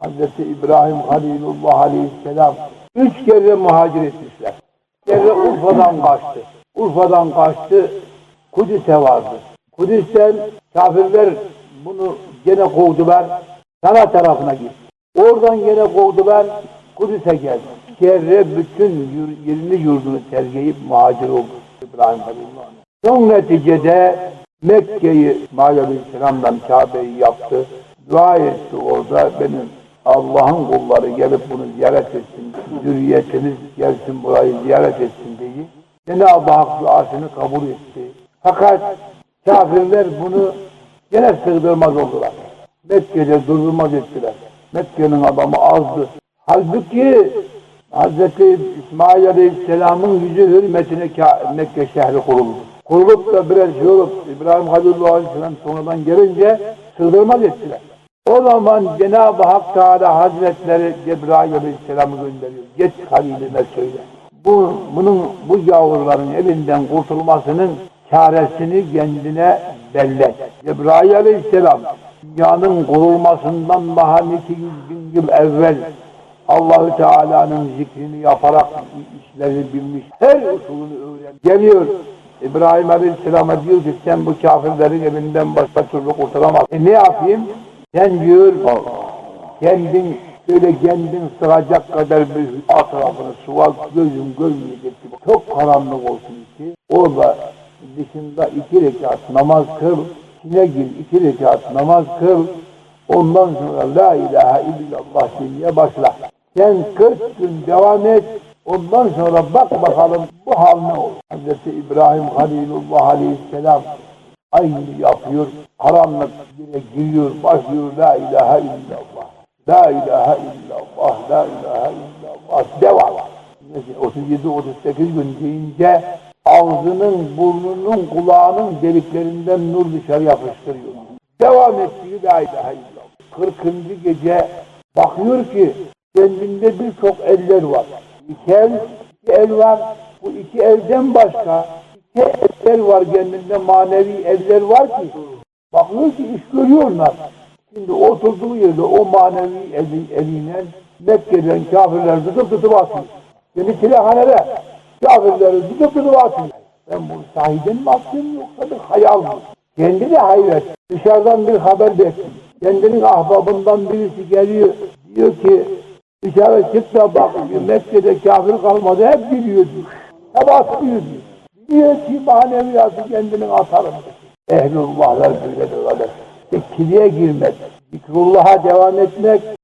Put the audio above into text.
Hazreti İbrahim Halilullah Aleyhisselam üç kere muhacir etmişler. Bir kere Urfa'dan kaçtı. Urfa'dan kaçtı, Kudüs'e vardı. Kudüs'ten kafirler bunu gene kovdular, sana tarafına git. Oradan gene kovdular, Kudüs'e geldi. Bir kere bütün yerini yurdunu terk edip muhacir oldu İbrahim Halilullah. Son neticede Mekke'yi İsmail Aleyhisselam'dan Kabe'yi yaptı. Dua etti orada benim Allah'ın kulları gelip bunu ziyaret etsin. Zürriyetiniz gelsin burayı ziyaret etsin diye. Cenab-ı Hak duasını kabul etti. Fakat kafirler bunu gene sığdırmaz oldular. Mekke'de durulmaz ettiler. Mekke'nin adamı azdı. Halbuki Hz. İsmail Aleyhisselam'ın yüzü hürmetine Mekke şehri kuruldu. Kurulup da birer şey olup İbrahim Halilullah Aleyhisselam sonradan gelince sığdırmaz ettiler. O zaman Cenab-ı Hak Teala Hazretleri Cebrail Aleyhisselam'ı gönderiyor. Geç Halil'ime söyle. Bu, bunun, bu yavruların elinden kurtulmasının çaresini kendine bellet. Cebrail Aleyhisselam dünyanın kurulmasından daha 200 bin yıl evvel Allahü Teala'nın zikrini yaparak işleri bilmiş. Her usulünü öğren. Geliyor. İbrahim Aleyhisselam'a diyor ki sen bu kafirlerin elinden başka türlü kurtulamazsın. E ne yapayım? Sen diyor kendin şöyle kendin sığacak kadar bir etrafını suval gözüm görmeyecek gibi çok karanlık olsun ki orada dışında iki rekat namaz kıl, içine gir iki rekat namaz kıl, ondan sonra la ilahe illallah demeye başla. Sen 40 gün devam et, ondan sonra bak bakalım bu hal ne olur. Hz. İbrahim Halilullah Aleyhisselam aynı yapıyor, karanlık yere giriyor, başlıyor la ilahe illallah. La ilahe illallah, la ilahe illallah. Devam. 37-38 gün deyince ağzının, burnunun, kulağının deliklerinden nur dışarı yapıştırıyor. Devam ettiği la ilahe illallah. 40. gece bakıyor ki kendinde birçok eller var. İki el, iki el var. Bu iki elden başka iki eller var kendinde manevi eller var ki bakıyor ki iş görüyorlar. Şimdi oturduğu yerde o manevi eli, eliyle Mekke'den kafirler tutup tutup atıyor. Yani silahhanede kafirleri tutup tutup atıyor. Ben bunu sahiden mi yoksa bir hayal mı? Kendi de hayret. Dışarıdan bir haber bekliyor. Kendinin ahbabından birisi geliyor. Diyor ki dışarı çık da bak Mekke'de kafir kalmadı hep gidiyor diyor. Hep atlıyor diyor. Diyor ki maneviyatı kendinin atarım. Ehlullahlar böyledir öyle. İşte kiliye girmek, zikrullah'a devam etmek,